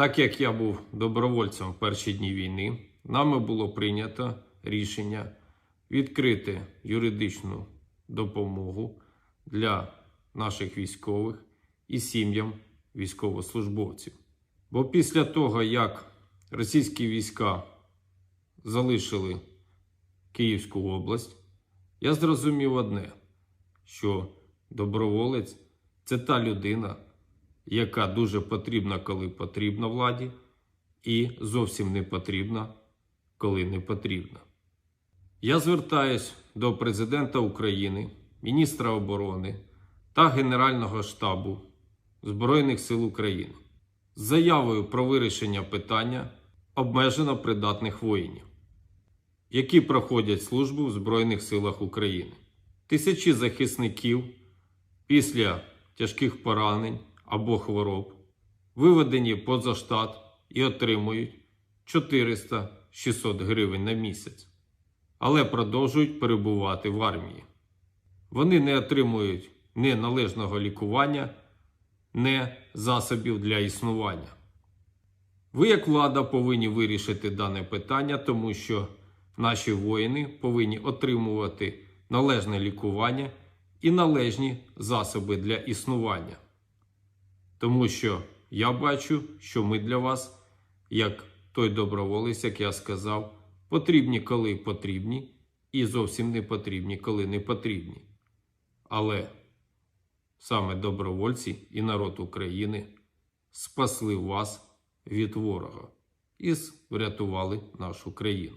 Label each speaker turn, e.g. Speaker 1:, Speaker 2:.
Speaker 1: Так як я був добровольцем в перші дні війни, нами було прийнято рішення відкрити юридичну допомогу для наших військових і сім'ям військовослужбовців. Бо після того, як російські війська залишили Київську область, я зрозумів одне, що доброволець це та людина, яка дуже потрібна, коли потрібна владі, і зовсім не потрібна, коли не потрібна. Я звертаюсь до президента України, міністра оборони та Генерального штабу Збройних сил України з заявою про вирішення питання обмежено придатних воїнів, які проходять службу в Збройних силах України. Тисячі захисників після тяжких поранень або хвороб виведені поза штат і отримують 400-600 гривень на місяць, але продовжують перебувати в армії. Вони не отримують ні належного лікування, ні засобів для існування. Ви, як влада, повинні вирішити дане питання, тому що наші воїни повинні отримувати належне лікування і належні засоби для існування. Тому що я бачу, що ми для вас, як той доброволець, як я сказав, потрібні, коли потрібні, і зовсім не потрібні, коли не потрібні. Але саме добровольці і народ України спасли вас від ворога і врятували нашу країну.